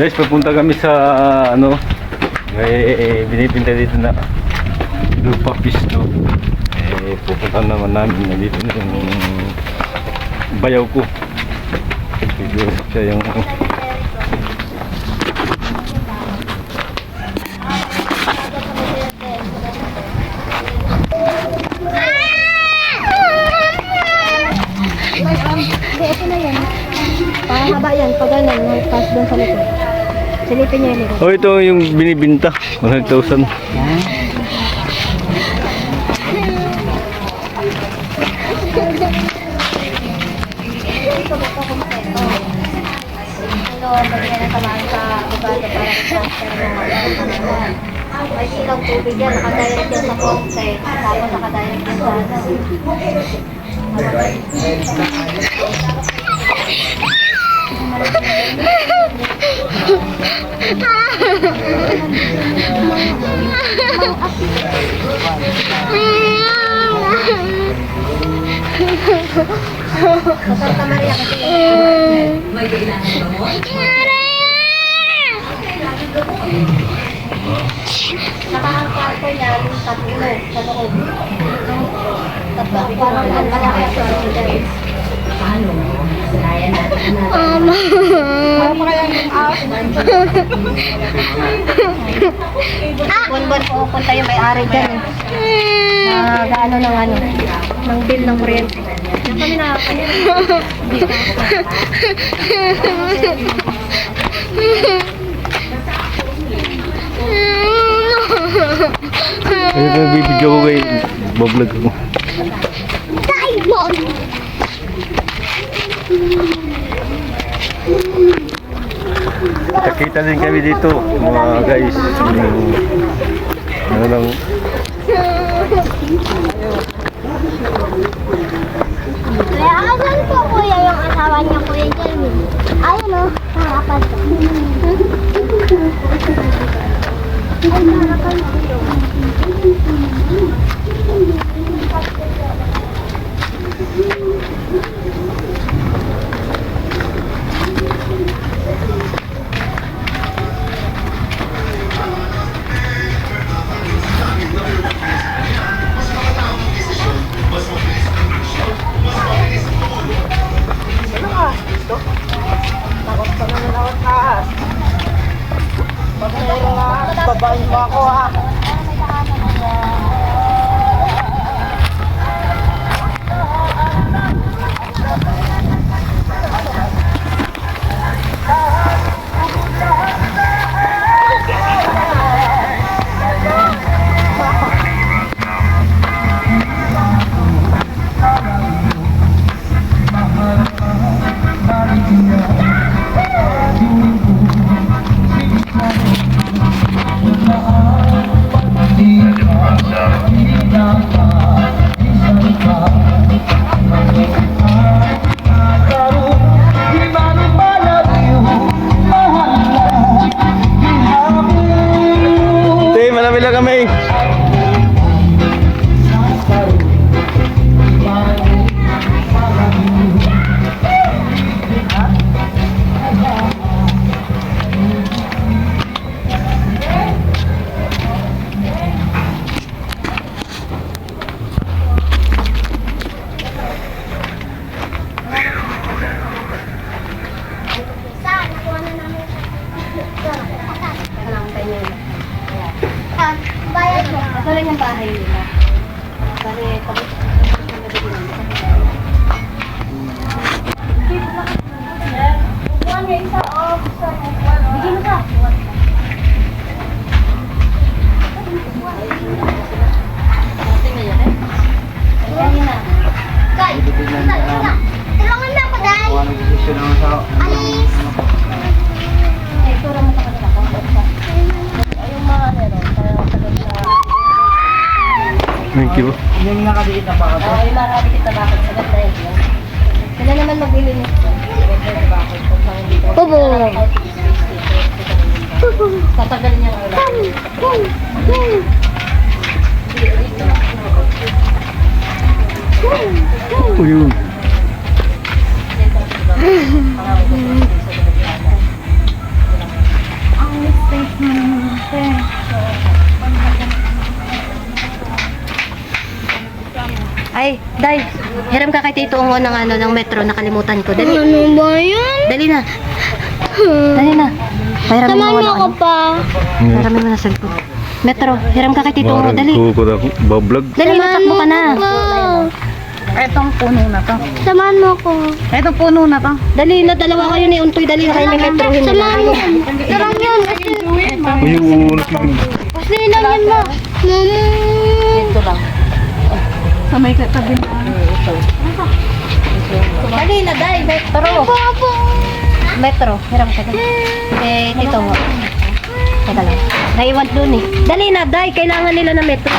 Guys, papunta kami sa ano, may binibinta dito na lupa pisto. Eh, pupunta naman namin na dito na yung bayaw ko. Siguro siya yung Hindi, ito na yan. Pahaba yan. Pag ganun, pass doon sa likod. Silipin yung likod. Oh, ito yung binibinta. 100,000. Ano, bagyan na tamaan sa bubado para sa May silang tubig yan. Nakadirect yan sa pompe. Tapos nakadirect yan sa ano. Sa Santa Maria kasi. Nakahangkar ko niya yung tatlo sa loob. Tatlo. Parang ang malaki sa loob. Parang kaya out. Buwan-buwan po punta yung may-ari dyan. eh. Na gaano ng ano, ng bill ng rent. Kami na, kami Ito yung bibidyo ko kay bablog ko. Diamond! Nakita din kami dito, mga guys. Yung, ano lang, Kaya asan po kuya yung asawa niya kuya Jelmy? Ayun o, harapan rin yung bahay nila. Bali, tapos Bigyan mo ka. Ayan na. Thank you. Yung nakadiit na pa ka Ah, yung mga nakikita na bakit sagot na yun. Sila naman maglilinis ko. Bobo. Tatagal niya ang ulan. Oh, yun. Hiram ka Ungo ng ano, ng metro, nakalimutan ko. Dali, Ano ba yun? dali na. Dali na. Pahiramin mo Samahan mo ako ano. pa. Pahiramin mo ng cellphone. Metro, hiram ka kay Tito Ungo, dali. ko na bablog. Dali, natakbo ka na. Etong puno na to. Samahan mo ako. Etong puno na to. Dali na, dalawa kayo ni Untoy, dali na kayo ni Metro. Samahan mo. Sarang yun. Ay, yung Kasi lang yun mo. Mama. Ito lang. Sa may katabi na. Dali na, Day, Metro. Papa. Metro, hiram ka dali. Eh, Tito Ungo. Teka lang. Naiwan doon eh. Dali na, Day, kailangan nila ng Metro.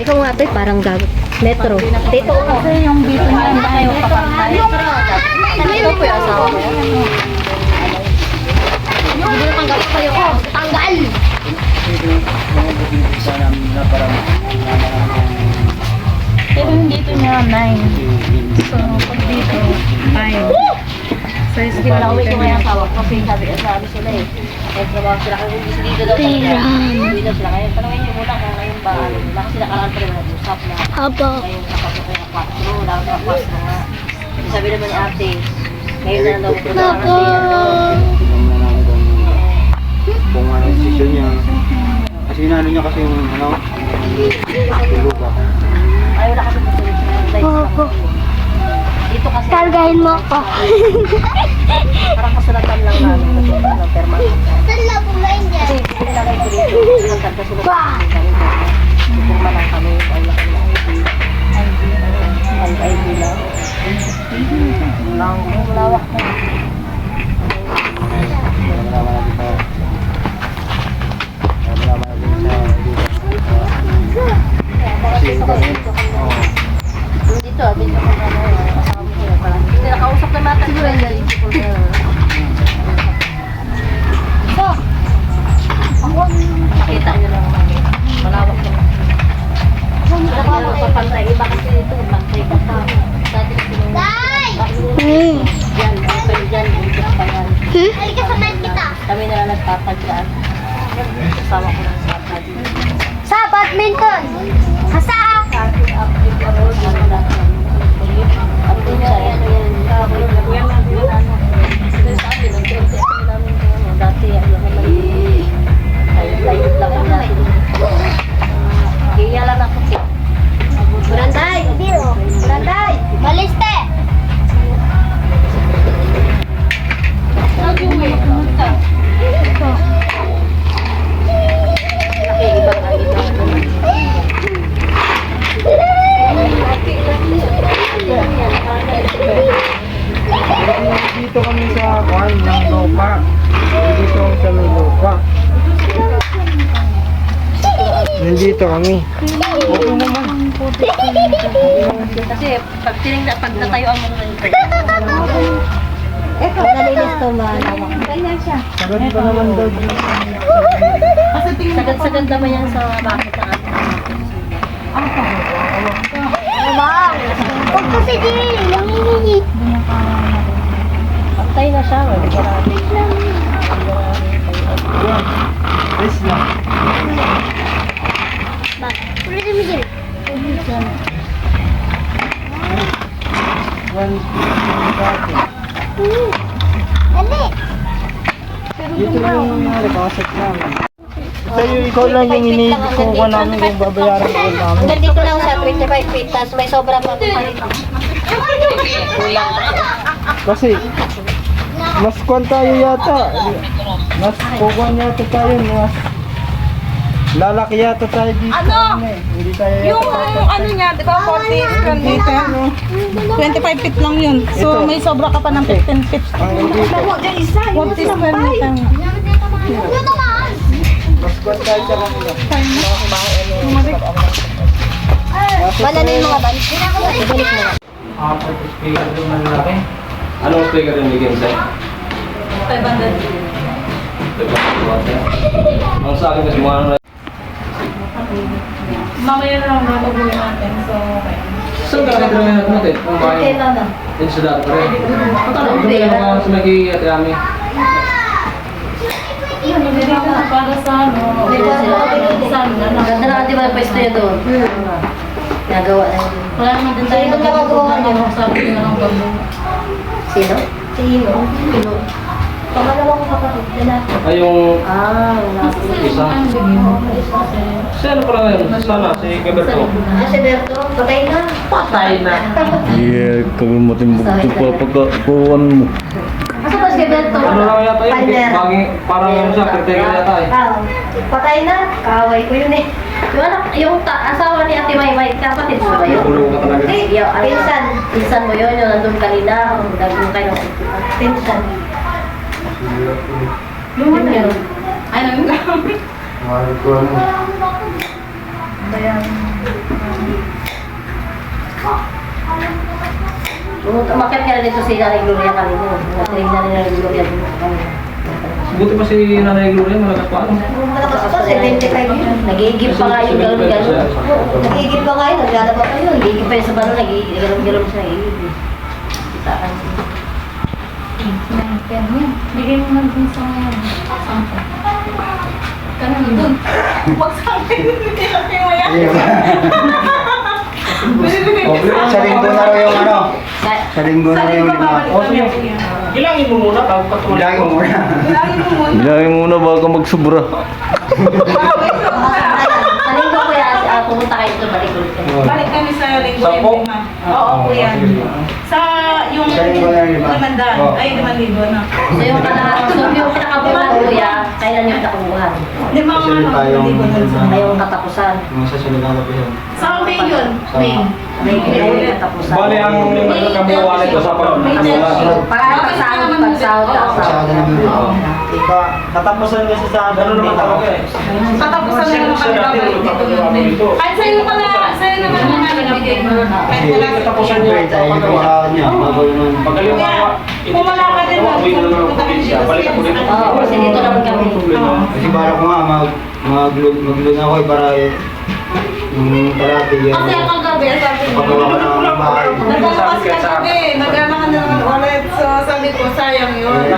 Ikaw nga, Toy, parang gago. Metro. Tito Ungo. Kasi yung dito na yung bahay yung kapantay. Ito po yung asawa ko. Hindi na tanggal kayo ko. Tanggal! Pero yung niya 9. So, pag dito, 5. So, is Hindi wala uwi ko may asawa ko kasi sabi ko sabi sila eh. May trabaho sila hindi sila dito daw talaga. Uwi daw sila ngayon. Tanongin niyo muna kung ngayon ba ano. Wala kasi nakaraan pa rin nag-usap na Apo. ngayon nakapasok kayo ng 4. Dapat na 4 nga. Sabi naman ni ate, ngayon na daw. Tignan muna namin kung, kung ano yung decision niya. Kasi inano niya kasi yung ano, tulog ah. Ayaw na kasi matulog. Apo. Dito kasi Kargahin mo ako. parang kasulatan lang namin kasi ng permanent. Saan na bumain niya? Kasi nila kayo dito. Kasi nila kami. Pupurma lang kami. Ang laki ng ID. Ang ID lang. Lang, malawak na. Malaman sa kwan ng lupa. Dito sa may lupa. Nandito kami. Okay naman. Kasi pag tinignan, pag natayuan mo na ito. Pag nalinis to, malawak. Sagad pa naman daw dito. Sagad-sagad naman yan sa bakit ng ating Wow. Huwag kasi di. Pantay na siya. Wala ka na. Yes lang. Pwede mo dyan. One, dati. Dali. Dito lang yung nangyari, kausap namin. Sa'yo, ikaw lang yung iniikuha namin kung babayaran ko namin. Hanggang dito lang siya, 25 feet. Tapos may sobra pa palit. Kasi, mas kwan tayo yata. Mas kukuhan yata tayo. Mas lalaki yata tayo dito. Ano? eh. Hindi tayo yata Yung ano niya, di ba, 40 square meter? 25 feet lang yun. So, Ito. may sobra ka pa ng 15 feet. Ang dito. 40 square meter. Ano naman? Mas kwan tayo sa kanila. Wala na yung mga ban. Ibalik mo na. Apat speaker doon ang laki. Anong speaker yung bigyan sa'yo? 500. Ang sa akin kasi mga ano Mamaya na lang babaguhin natin. So, okay. Saan ka nakita namin natin? Kung Okay bakit? na na. Yun sa dati pa rin. Hindi na mga sa may kay Ate Ami. Hindi na para sa ano. Hindi ba sila? Sa ano na. Ganda na ba yung pwesto yun doon? Nagawa na yun. Wala naman din tayo Sino nagagawa niyo? Sabi ko na lang bamboo. Sino? Sino? Sino? Pangalawa ko kapatid. Lalaki. Ay, yung Ah, lalaki. isa. Si ano pala ngayon? Sana, si Gaberto. Ah, si Berto, patay na. Patay na. Yeah, kagumutin mo ito pa pagkakuhan mo. Asa ba si Berto? Ano lang yata yun? Baging, parang ano siya, caretaker yata eh. Ah, Patay na. Kaway ko yun eh. Yung anak, yung ta- asawa ni Ate Maymay, kapatid mo ba yun? Kulong ka talaga. Hindi, yung pinsan. Pinsan mo yun, yung nandun kanina. Nandun kayo. Pinsan. Yung ano yun? Ay, namin lang. Mahal ko ano. Bumunta, umakyat ka na dito si Nanay Gloria kanina. Natinig na rin Nanay Gloria dito kanina. Buti pa si Nanay Gloria, malakas pa ano. Malakas pa, 75 yun. Nagigib pa nga yung galon-galon. Nagigib pa nga yun, naglalaba pa yun. Nagigib pa yun sa nagigib-galon siya. nagigib. Kita ka. Bigay mo lang sa sampo. Ganun dun. Huwag sa akin, mo yan. Sa na raw yung ano. Sa- linggo na yung lima. O sige, ilangin mo muna bago ka tuloy. Bilangin mo muna. Bilangin muna bago magsubra. Sa linggo ko yan, ah, pumunta kayo dito, kayo. Balik kami sa linggo Sampo? yung lima. Oo, kuya. Sa yung Sa linggo na yung lima. limandaan. Oo. Ay, limang libo na. So yung kana, so yung pinakabuhan kuya, kailan yung nakubuhan? Limang Kasi ano, tayong- libo na sa. Ay yung katapusan. Mga sa yun. Sa May yun. Sa- May. May yung katapusan. Bali, ang kabuuan nito sa pagkamulan. Para pagsahod, pagsahod, Sa pagsahod. akin naman yun. Iba, katapusan kasi sa Ganun naman talaga eh. Katapusan na naman kami eh. Kahit sa'yo pala, sa'yo naman yung nagbigay mo. Kahit wala sa Katapusan niya. Siyempre, tayo. Bago naman. Pagaling Kuya, kung wala ka din, naman ang probinsya. Balik ako dito. Oo, kasi dito naman kami. Kasi bala ko nga, mag, mag-load mag-load ako eh, para eh, yung kalati yun. Kasi ang kagabi, sabi niya, Pagawa ka ng bahay. nagbukas ka kagabi, nag-ano ka na naman ulit. So sabi ko, sayang yun.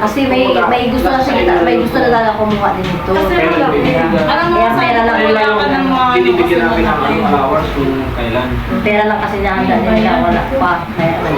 Kasi may may gusto na siya, may gusto na lang kumuha din ito. Kasi bibigyan? alam mo, Kaya sabi pera ko, lang wala ka ng mga ano Binibigyan kasi namin ng allowance kung kailan. Pera lang kasi niya handa nila, wala pa.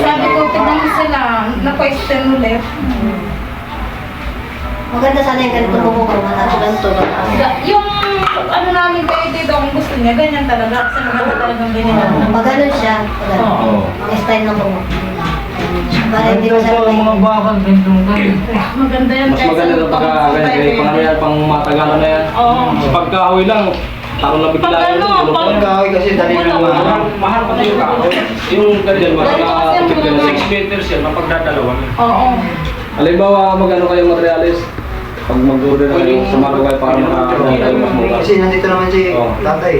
Sabi ko, tignan mo sila, na-question ulit. Maganda sana yung ganito mo kung mga ganito. Yung ano namin kayo dito, kung gusto niya, ganyan talaga. Kasi maganda talagang ganyan. Pag ganun siya, pag. Oo. Ang style ng bungo. Para hindi mo siya may... bakal, bentong ka. Maganda yan. Mas maganda sa na pagka pang- ganyan, kaya pang ano matagalan na yan. Oo. Sa pagkahoy lang, tarong na bigla Pag yun. ano, pag-. Kahoy kasi dali lang Mahal, mahal. pa yung kahoy. Yung ganyan, mga ang tupig mga- 6 meters yan, mapagdadalawan. Oo. Halimbawa, magano kayo materialis, pag mag-order kayo sa mga lugar para makakuha kayo mas mura. Kasi nandito naman si Oo. tatay.